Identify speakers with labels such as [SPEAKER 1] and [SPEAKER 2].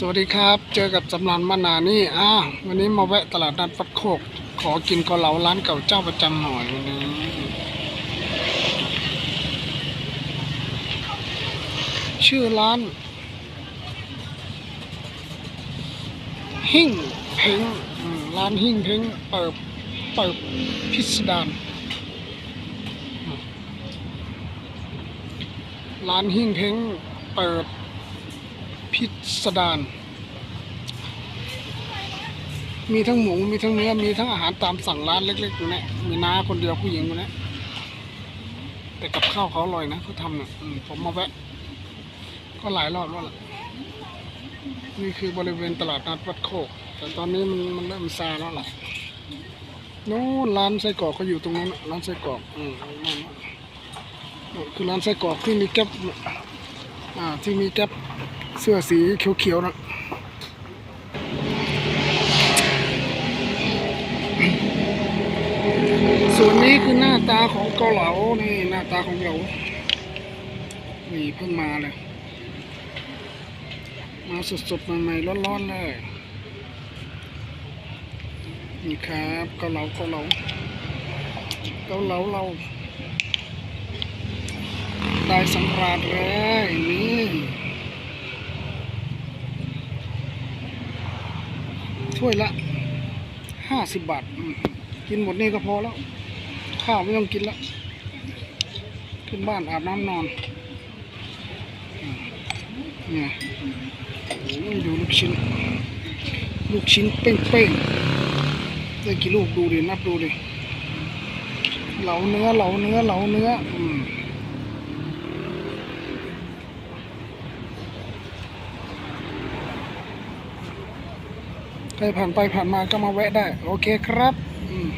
[SPEAKER 1] สวัสดีครับ เจอกับสำรานมานานี่อ้าววันนี้มาแวะตลาดนัดฟัดโคก ขอกินเกาเหลาร้านเก่าเจ้าประจำหน่อยวันนี้ ชื่อร้าน หิ่งเพ้งร้านหิ่งเพ้งเปิดเปิดพิสดารร้านหิ่งเพ้งเปิด พิสดารมีทั้งหมูมีทั้งเนื้อมีทั้งอาหารตามสั่งร้านเล็กๆอยู่เนี่ยมีน้าคนเดียวผู้หญิงคนนี้แต่กับข้าวเขาอร่อยนะเขาทำเนี่ยผมมาแวะ ก็หลายรอบแล้วล่ะนี่คือบริเวณตลาดนัดวัดโคก แต่ตอนนี้มันมันเริ่มซาแล้วล่ะนู้นร้านไส้กรอกก็อยู่ตรงนั้นนะร้านไส้กรอกอืมนั่นคือร้านไส้กรอกที่มีแก๊ปอ่าที่มีแก๊ป เสื้อสีเขียวๆนะส่วนนี้คือหน้าตาของเกาเหลานี่หน้าตาของเรานี่เพิ่งมาเลย มาสดๆใหม่ๆร้อนๆเลยนี่ครับเกาเหลาเกาเหลาเกาเหลาเราได้สำราญเลยนี่ ถ้วยละห้าสิบบาท กินหมดนี่ก็พอแล้ว ข้าวไม่ต้องกินแล้วขึ้นบ้านอาบน้ำนอนเนี่ยโอ้ยดูลูกชิ้น ลูกชิ้นเป้งๆได้กี่ลูกดูดินับดูดิเหลาเนื้อเหลาเนื้อเหลาเนื้ออืม ใครผ่านไปผ่านมาก็มาแวะได้ โอเคครับอืม